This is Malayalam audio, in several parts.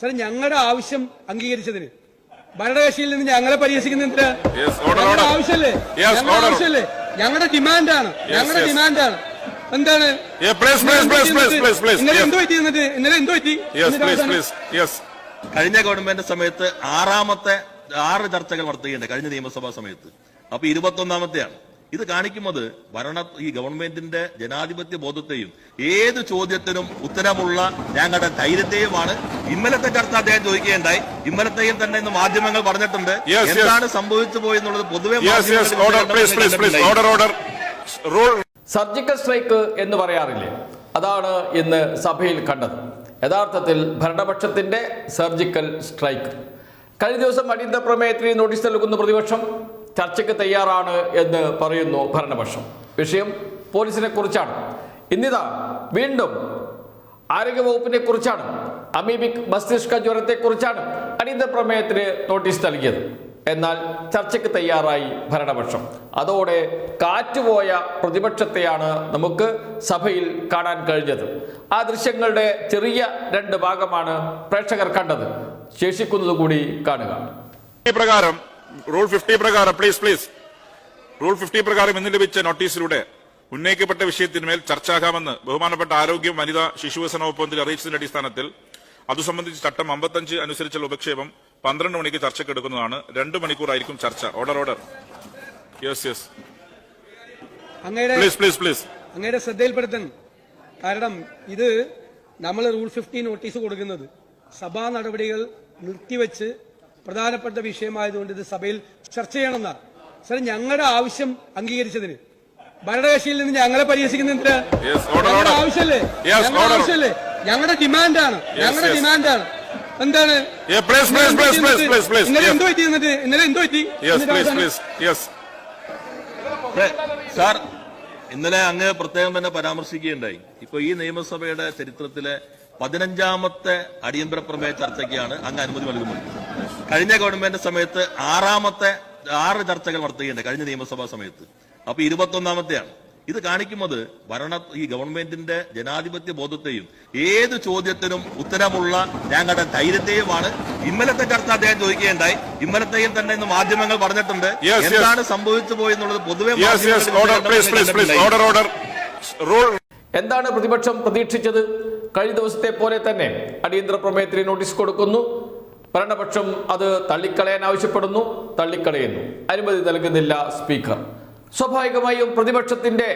സാർ ഞങ്ങളുടെ ആവശ്യം അംഗീകരിച്ചതിന്. ഭരണകക്ഷിയിൽ നിന്ന് ഞങ്ങളെ പരിഹസിക്കുന്നതിന് ഞങ്ങളുടെ. ആവശ്യമല്ലേ ഞങ്ങളുടെ. ആവശ്യമല്ലേ ഞങ്ങളുടെ ഡിമാൻഡാണ്. ഞങ്ങളുടെ. ഡിമാൻഡാണ്. എന്താണ്? Yeah, please, please, please, please, please, please. ഇന്നലെ Yes. എന്ത് പറ്റി ഇന്നലെ എന്ത് പറ്റി? യെസ് പ്ലീസ് പ്ലീസ് യെസ് കഴിഞ്ഞ ഗവൺമെന്റ് സമയത്ത് ആറാമത്തെ ആറ് ചർച്ചകൾ നടത്തുകയുണ്ട് കഴിഞ്ഞ നിയമസഭാ സമയത്ത്. അപ്പൊ ഇരുപത്തൊന്നാമത്തെയാണ്. ഇത് കാണിക്കുന്നത് ഭരണ ഈ ഗവൺമെന്റിന്റെ ജനാധിപത്യ ബോധത്തെയും ഏത് ചോദ്യത്തിനും ഉത്തരമുള്ള ഞങ്ങളുടെ ധൈര്യത്തെയുമാണ്. ഇന്നലത്തെ ചർച്ച അദ്ദേഹം ചോദിക്കുകയുണ്ടായി. ഇന്നലത്തെയും തന്നെ ഇന്ന് മാധ്യമങ്ങൾ പറഞ്ഞിട്ടുണ്ട്. Yes, yes. എന്താണ് സംഭവിച്ചു പോയെന്നുള്ളത് പൊതുവെ yes yes order please please please order order surgical strike എന്ന് പറയാറില്ലേ? അതാണ് ഇന്ന് സഭയിൽ കണ്ടത്. യഥാർത്ഥത്തിൽ ഭരണപക്ഷത്തിന്റെ സർജിക്കൽ സ്ട്രൈക്ക്. കഴിഞ്ഞ ദിവസം അടിയന്തര പ്രമേയത്തിന് നോട്ടീസ് നൽകുന്ന പ്രതിപക്ഷം ചർച്ചയ്ക്ക് തയ്യാറാണ് എന്ന് പറയുന്നു ഭരണപക്ഷം. വിഷയം പോലീസിനെ കുറിച്ചാണ്. ഇന്നിതാ വീണ്ടും ആരോഗ്യവകുപ്പിനെ കുറിച്ചാണ്. അമീബിക് മസ്തിഷ്ക ജ്വരത്തെ കുറിച്ചാണ് അടിയന്തര പ്രമേയത്തിന് നോട്ടീസ് നൽകിയത്. എന്നാൽ ചർച്ചയ്ക്ക് തയ്യാറായി ഭരണപക്ഷം. അതോടെ കാറ്റുപോയ പ്രതിപക്ഷത്തെയാണ് നമുക്ക് സഭയിൽ കാണാൻ കഴിഞ്ഞത്. ആ ദൃശ്യങ്ങളുടെ ചെറിയ രണ്ട് ഭാഗമാണ് പ്രേക്ഷകർ കണ്ടത്. ശേഷിക്കുന്നത് കൂടി കാണുക പ്രകാരം റൂൾ ഫിഫ്റ്റി പ്രകാരം പ്ലീസ് പ്ലീസ് റൂൾ ഫിഫ്റ്റി പ്രകാരം ഇന്ന് ലഭിച്ച നോട്ടീസിലൂടെ ഉന്നയിക്കപ്പെട്ട വിഷയത്തിന്മേൽ ചർച്ചയാകാമെന്ന് ബഹുമാനപ്പെട്ട ആരോഗ്യം വനിതാ ശിശുവികസന വകുപ്പ് മന്ത്രി അറിയിച്ചതിന്റെ അടിസ്ഥാനത്തിൽ അതു സംബന്ധിച്ച് ചട്ടം അമ്പത്തഞ്ച് അനുസരിച്ചുള്ള ഉപക്ഷേപം പന്ത്രണ്ട് മണിക്ക് ചർച്ചയ്ക്ക് എടുക്കുന്നതാണ്. രണ്ട് മണിക്കൂറായിരിക്കും ചർച്ച. Order order yes yes please please please അങ്ങയുടെ ശ്രദ്ധയിൽപ്പെടുത്തണം കാരണം ഇത് നമ്മൾ റൂൾ ഫിഫ്റ്റി നോട്ടീസ് കൊടുക്കുന്നത്. സഭാ നടപടികൾ നിർത്തിവെച്ച് പ്രധാനപ്പെട്ട വിഷയമായതുകൊണ്ട് ഇത് സഭയിൽ ചർച്ച ചെയ്യണമെന്നാണ്. സാർ ഞങ്ങളുടെ ആവശ്യം അംഗീകരിച്ചതിന്. ഭരണകക്ഷിയിൽ നിന്ന് ഞങ്ങളെ പരിഹസിക്കുന്ന Yes, ഞങ്ങളുടെ order. ആവശ്യമല്ലേ? Yes, ഞങ്ങളുടെ. ആവശ്യമല്ലേ? ഞങ്ങളുടെ ഡിമാൻഡാണ്. ഞങ്ങളുടെ ഡിമാൻഡാണ്. എന്താണ്? ഇന്നലെ എന്തോ എത്തി പറ്റി. എന്നിട്ട്? ഇന്നലെ എന്തോ പറ്റി? യെസ് പ്ലീസ് യെസ് സാർ ഇന്നലെ അങ്ങ് പ്രത്യേകം തന്നെ പരാമർശിക്കുകയുണ്ടായി. ഇപ്പൊ ഈ നിയമസഭയുടെ ചരിത്രത്തിലെ പതിനഞ്ചാമത്തെ അടിയന്തര പ്രമേയ ചർച്ചയ്ക്കാണ് അങ്ങ് അനുമതി നൽകുന്നത്. കഴിഞ്ഞ ഗവൺമെന്റ് സമയത്ത് ആറാമത്തെ ആറ് ചർച്ചകൾ നടത്തുകയുണ്ട് കഴിഞ്ഞ നിയമസഭാ സമയത്ത്. അപ്പൊ ഇരുപത്തൊന്നാമത്തെയാണ്. ഇത് കാണിക്കുന്നത് ഭരണ ഈ ഗവൺമെന്റിന്റെ ജനാധിപത്യ ബോധത്തെയും ഏത് ചോദ്യത്തിനും ഉത്തരമുള്ള ഞങ്ങളുടെ ധൈര്യത്തെയുമാണ്. ഇന്നലത്തെ ചർച്ച അദ്ദേഹം ചോദിക്കുകയുണ്ടായി. ഇന്നലത്തെയും തന്നെ ഇന്ന് മാധ്യമങ്ങൾ പറഞ്ഞിട്ടുണ്ട്. എന്താണ് സംഭവിച്ചു പോയെന്നുള്ളത് പൊതുവെ എന്താണ് പ്രതിപക്ഷം പ്രതീക്ഷിച്ചത്? കഴിഞ്ഞ ദിവസത്തെ പോലെ തന്നെ അടിയന്തര പ്രമേയത്തിന് നോട്ടീസ് കൊടുക്കുന്നു. ഭരണപക്ഷം അത് തള്ളിക്കളയാൻ ആവശ്യപ്പെടുന്നു തള്ളിക്കളയുന്നു. അനുമതി നൽകുന്നില്ല സ്പീക്കർ. സ്വാഭാവികമായും പ്രതിപക്ഷത്തിന്റെ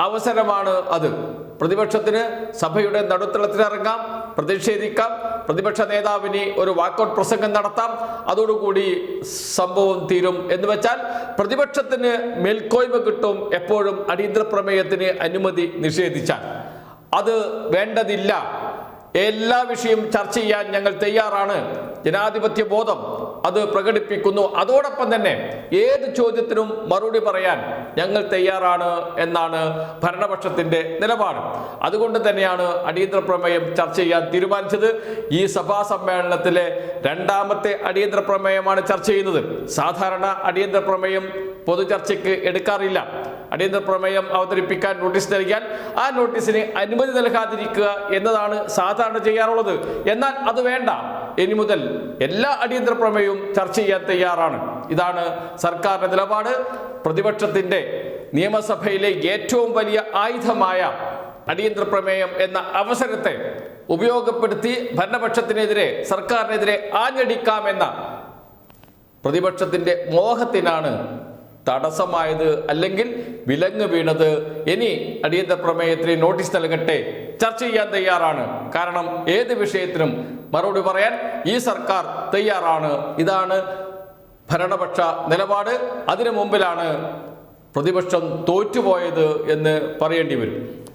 അവസരമാണ് അത്. പ്രതിപക്ഷത്തിന് സഭയുടെ നടുത്തളത്തിലിറങ്ങാം പ്രതിഷേധിക്കാം പ്രതിപക്ഷ നേതാവിന് ഒരു വാക്കൗട്ട് പ്രസംഗം നടത്താം അതോടുകൂടി സംഭവം തീരും എന്ന് വെച്ചാൽ പ്രതിപക്ഷത്തിന് മേൽക്കോയ്മ കിട്ടും എപ്പോഴും അടിയന്തര പ്രമേയത്തിന് അനുമതി നിഷേധിച്ചാൽ. അത് വേണ്ടതില്ല. എല്ലാ വിഷയവും ചർച്ച ചെയ്യാൻ ഞങ്ങൾ തയ്യാറാണ്. ജനാധിപത്യ ബോധം അത് പ്രകടിപ്പിക്കുന്നു. അതോടൊപ്പം തന്നെ ഏത് ചോദ്യത്തിനും മറുപടി പറയാൻ ഞങ്ങൾ തയ്യാറാണ് എന്നാണ് ഭരണപക്ഷത്തിന്റെ നിലപാട്. അതുകൊണ്ട് തന്നെയാണ് അടിയന്തര പ്രമേയം ചർച്ച ചെയ്യാൻ തീരുമാനിച്ചത്. ഈ സഭാ സമ്മേളനത്തിലെ രണ്ടാമത്തെ അടിയന്തര പ്രമേയമാണ് ചർച്ച ചെയ്യുന്നത്. സാധാരണ അടിയന്തര പ്രമേയം പൊതുചർച്ചയ്ക്ക് എടുക്കാറില്ല. അടിയന്തര പ്രമേയം അവതരിപ്പിക്കാൻ നോട്ടീസ് നൽകിയാൽ ആ നോട്ടീസിന് അനുമതി നൽകാതിരിക്കുക എന്നതാണ് സാധാരണ ചെയ്യാറുള്ളത്. എന്നാൽ അത് വേണ്ട. ഇനി മുതൽ എല്ലാ അടിയന്തര പ്രമേയവും ചർച്ച ചെയ്യാൻ തയ്യാറാണ്. ഇതാണ് സർക്കാരിന്റെ നിലപാട്. പ്രതിപക്ഷത്തിന്റെ നിയമസഭയിലെ ഏറ്റവും വലിയ ആയുധമായ അടിയന്തര പ്രമേയം എന്ന അവസരത്തെ ഉപയോഗപ്പെടുത്തി ഭരണപക്ഷത്തിനെതിരെ സർക്കാരിനെതിരെ ആഞ്ഞടിക്കാമെന്ന പ്രതിപക്ഷത്തിന്റെ മോഹത്തിനാണ് തടസ്സമായത്. അല്ലെങ്കിൽ വിലങ്ങ് വീണത്. ഇനി അടിയന്തര പ്രമേയത്തിന് നോട്ടീസ് നൽകട്ടെ. ചർച്ച ചെയ്യാൻ തയ്യാറാണ്. കാരണം ഏത് വിഷയത്തിനും മറുപടി പറയാൻ ഈ സർക്കാർ തയ്യാറാണ്. ഇതാണ് ഭരണപക്ഷ നിലപാട്. അതിനു മുമ്പിലാണ് പ്രതിപക്ഷം തോറ്റുപോയത് എന്ന് പറയേണ്ടി വരും.